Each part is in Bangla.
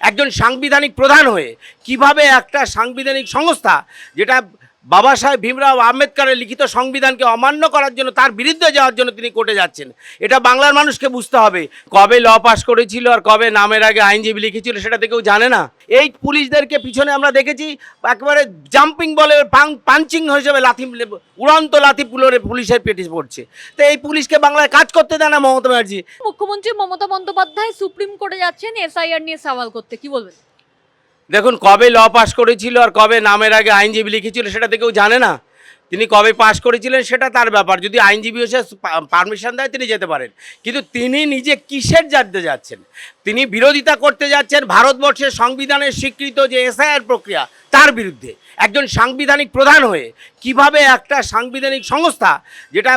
একজন সাংবিধানিক প্রধান হয়ে কীভাবে একটা সাংবিধানিক সংস্থা যেটা বাবা সাহেব ভীমরাও আম্বেদকরের লিখিত সংবিধানকে অমান্য করার জন্য, তার বিরুদ্ধে যাওয়ার জন্য তিনি কোর্টে যাচ্ছেন। এটা বাংলার মানুষকে বুঝতে হবে, কবে ল পাস করেছিল আর কবে নামের আগে আইনজীবী লিখেছিল সেটা কেউ জানে না। এই পুলিশদেরকে পিছনে আমরা দেখেছি, একেবারে জাম্পিং বলে পাঞ্চিং হিসেবে লাথি উড়ন্ত লাথি পুলরে পুলিশের পেটে পড়ছে। তো এই পুলিশকে বাংলায় কাজ করতে দেয় না মমতা ব্যানার্জি। মুখ্যমন্ত্রী মমতা বন্দ্যোপাধ্যায় সুপ্রিম কোর্টে যাচ্ছেন, এসআইআর নিয়ে সওয়াল করতে, কি বলবেন? দেখুন, কবে ল পাস করেছিল আর কবে নামের আগে আইনজীবী লিখেছিল সেটা তো কেউ জানে না। তিনি কবে পাস করেছিলেন সেটা তার ব্যাপার। যদি আইনজীবী এসে পারমিশন দেয়, তিনি যেতে পারেন। কিন্তু তিনি নিজে কিসের জানতে যাচ্ছেন? তিনি বিরোধিতা করতে যাচ্ছেন ভারতবর্ষের সংবিধানের স্বীকৃত যে এসআইআর প্রক্রিয়া, তার বিরুদ্ধে। একজন সাংবিধানিক প্রধান হয়ে কীভাবে একটা সাংবিধানিক সংস্থা, যেটা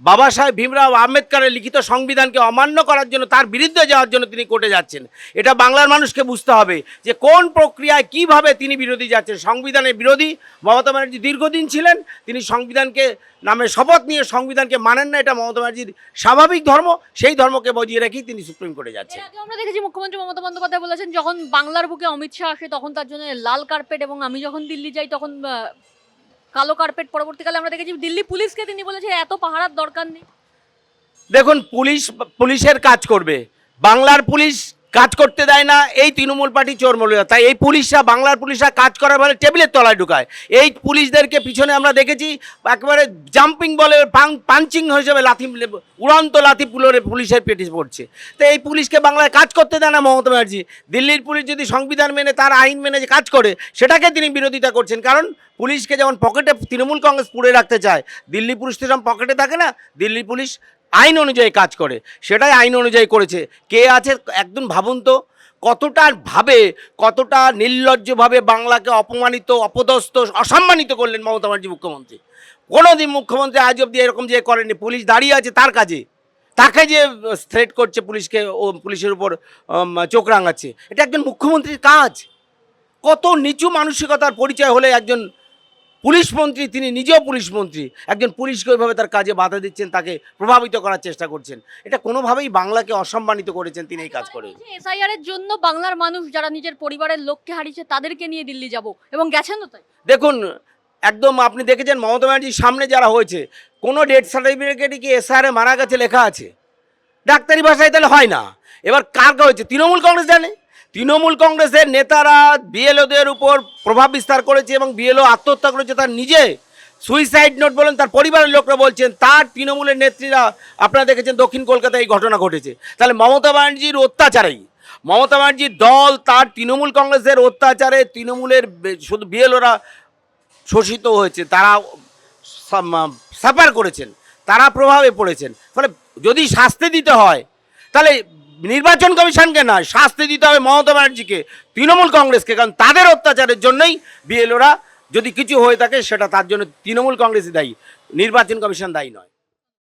বাবা সাহেব ভীমরাও আম্বেদকরের লিখিত সংবিধানকে অমান্য করার জন্য, তার বিরুদ্ধে যাওয়ার জন্য তিনি কোর্টে যাচ্ছেন। এটা বাংলার মানুষকে বুঝতে হবে যে কোন প্রক্রিয়ায় কীভাবে তিনি বিরোধী যাচ্ছেন। সংবিধানের বিরোধী, মমতা ব্যানার্জি দীর্ঘদিন ছিলেন, তিনি সংবিধানকে, নামে শপথ নিয়ে সংবিধানকে মানেন না, এটা মমতা ব্যানার্জির স্বাভাবিক ধর্ম, সেই ধর্মকে বজিয়ে রেখেই তিনি সুপ্রিম কোর্টে যাচ্ছেন। আমরা দেখেছি মুখ্যমন্ত্রী মমতা বন্দ্যোপাধ্যায় বলেছেন, যখন বাংলার বুকে অমিত শাহ আসে, তখন তার জন্য লাল কার্পেট এবং আমি যখন দিল্লি যাই, তখন কালো কার্পেট পরবর্তীকালে আমরা দেখেছি দিল্লি পুলিশকে তিনি বলেছে, এত পাহারার দরকার নেই। দেখুন, পুলিশ, পুলিশের কাজ করবে। বাংলার পুলিশ কাজ করতে দেয় না, এই তৃণমূল পার্টি চোর মলিয়া তাই এই পুলিশরা, বাংলার পুলিশরা কাজ করার বলে টেবিলের তলায় ঢুকায়। এই পুলিশদেরকে পিছনে আমরা দেখেছি, একেবারে জাম্পিং বলে পাঞ্চিং হিসেবে লাথি উড়ন্ত লাথি পুলোরে পুলিশের পেটে পড়ছে। তো এই পুলিশকে বাংলায় কাজ করতে দেয় না মমতা ব্যানার্জি। দিল্লির পুলিশ যদি সংবিধান মেনে, তার আইন মেনে যে কাজ করে, সেটাকে তিনি বিরোধিতা করছেন। কারণ পুলিশকে যেমন পকেটে তৃণমূল কংগ্রেস পুড়ে রাখতে চায়, দিল্লি পুলিশ তো পকেটে থাকে না। দিল্লি পুলিশ আইন অনুযায়ী কাজ করে, সেটাই আইন অনুযায়ী করেছে। কে আছে একদম ভাবুন তো, কতটা ভাবে, কতটা নির্লজ্জভাবে বাংলাকে অপমানিত, অপদস্থ, অসম্মানিত করলেন মমতা ব্যানার্জি মুখ্যমন্ত্রী। কোনো দিন মুখ্যমন্ত্রী আজ অব্দি এরকম যে করেনি পুলিশ দাঁড়িয়ে আছে তার কাজে। তাকে যে থ্রেট করছে পুলিশকে, ও পুলিশের উপর চোখ রাঙাচ্ছে, এটা একজন মুখ্যমন্ত্রীর কাজ। কত নিচু মানসিকতার পরিচয় হলে একজন পুলিশ মন্ত্রী তিনি নিজেও পুলিশ মন্ত্রী। একজন পুলিশকে ওইভাবে তার কাজে বাধা দিচ্ছেন তাকে প্রভাবিত করার চেষ্টা করছেন। এটা কোনোভাবেই বাংলাকে অসম্মানিত করেছেন তিনি এই কাজ করে এসআইআর এর জন্য বাংলার মানুষ যারা নিজের পরিবারের লোককে হারিয়েছে তাদেরকে নিয়ে দিল্লি যাব। এবং গেছেন তো তাই? দেখুন একদম আপনি দেখেছেন মমতা ব্যানার্জির সামনে যারা হয়েছে কোনো ডেথ সার্টিফিকেটে কি এসআরে মারা গেছে লেখা আছে? ডাক্তারি ভাষায় তাহলে হয় না। এবার কার হয়েছে? তৃণমূল কংগ্রেস জানে। তৃণমূল কংগ্রেসের নেতারা বিএলওদের উপর প্রভাব বিস্তার করেছে এবং বিএলও আত্মহত্যা করেছে, তার নিজে সুইসাইড নোট বলেন, তার পরিবারের লোকরা বলছেন, তার তৃণমূলের নেত্রীরা, আপনারা দেখেছেন দক্ষিণ কলকাতায় এই ঘটনা ঘটেছে। তাহলে মমতা ব্যানার্জির অত্যাচারেই, মমতা ব্যানার্জির দল, তার তৃণমূল কংগ্রেসের অত্যাচারে তৃণমূলের শুধু বিএলওরা শোষিত হয়েছে, তারা সাফার করেছেন, তারা প্রভাবে পড়েছেন। ফলে যদি শাস্তি দিতে হয়, তাহলে নির্বাচন কমিশনকে নয়, শাস্তি দিতে হবে মমতা ব্যানার্জিকে, তৃণমূল কংগ্রেসকে, কারণ তাদের অত্যাচারের জন্যই বিএলওরা যদি কিছু হয়ে থাকে, সেটা তার জন্য তৃণমূল কংগ্রেসই দায়ী, নির্বাচন কমিশন দায়ী নয়।